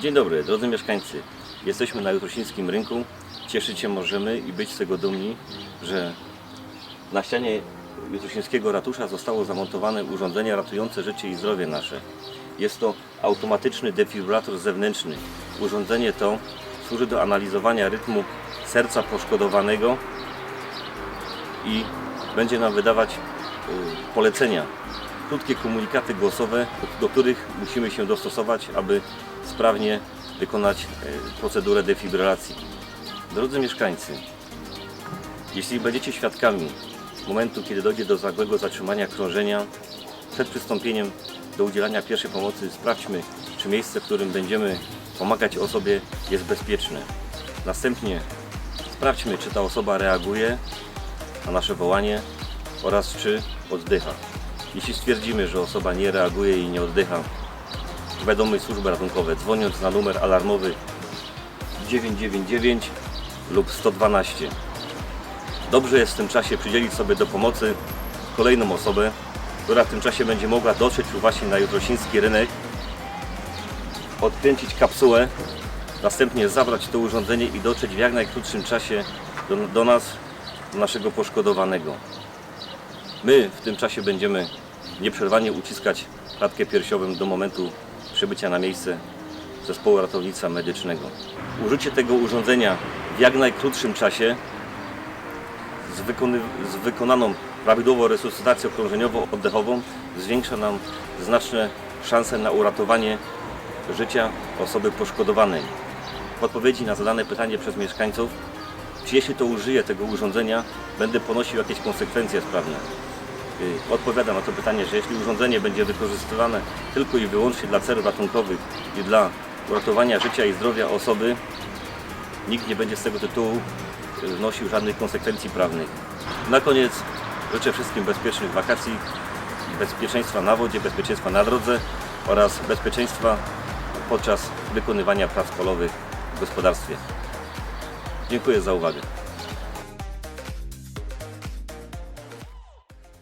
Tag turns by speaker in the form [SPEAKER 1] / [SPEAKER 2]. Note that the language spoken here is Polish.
[SPEAKER 1] Dzień dobry, drodzy mieszkańcy. Jesteśmy na Jutrosińskim Rynku. Cieszyć się możemy i być z tego dumni, że na ścianie Jutrosińskiego Ratusza zostało zamontowane urządzenie ratujące życie i zdrowie nasze. Jest to automatyczny defibrylator zewnętrzny. Urządzenie to służy do analizowania rytmu serca poszkodowanego i będzie nam wydawać y, polecenia, krótkie komunikaty głosowe, do których musimy się dostosować, aby sprawnie wykonać y, procedurę defibrylacji. Drodzy mieszkańcy, jeśli będziecie świadkami momentu, kiedy dojdzie do zagłego zatrzymania krążenia, przed przystąpieniem do udzielania pierwszej pomocy sprawdźmy, czy miejsce, w którym będziemy pomagać osobie jest bezpieczne. Następnie sprawdźmy, czy ta osoba reaguje na nasze wołanie oraz czy oddycha. Jeśli stwierdzimy, że osoba nie reaguje i nie oddycha, powiadomy służby ratunkowe dzwoniąc na numer alarmowy 999 lub 112. Dobrze jest w tym czasie przydzielić sobie do pomocy kolejną osobę, która w tym czasie będzie mogła dotrzeć właśnie na jutrosiński rynek, odkręcić kapsułę, następnie zabrać to urządzenie i dotrzeć w jak najkrótszym czasie do, do nas, do naszego poszkodowanego. My w tym czasie będziemy nieprzerwanie uciskać klatkę piersiową do momentu przybycia na miejsce zespołu ratownictwa medycznego. Użycie tego urządzenia w jak najkrótszym czasie z, wykony, z wykonaną prawidłową resuscytacją krążeniowo-oddechową zwiększa nam znaczne szanse na uratowanie życia osoby poszkodowanej. W odpowiedzi na zadane pytanie przez mieszkańców, czy jeśli to użyję tego urządzenia, będę ponosił jakieś konsekwencje prawne. Y, Odpowiadam na to pytanie, że jeśli urządzenie będzie wykorzystywane tylko i wyłącznie dla celów ratunkowych i dla uratowania życia i zdrowia osoby, nikt nie będzie z tego tytułu y, wnosił żadnych konsekwencji prawnych. Na koniec życzę wszystkim bezpiecznych wakacji, bezpieczeństwa na wodzie, bezpieczeństwa na drodze oraz bezpieczeństwa podczas wykonywania prac polowych w gospodarstwie. Dziękuję za uwagę.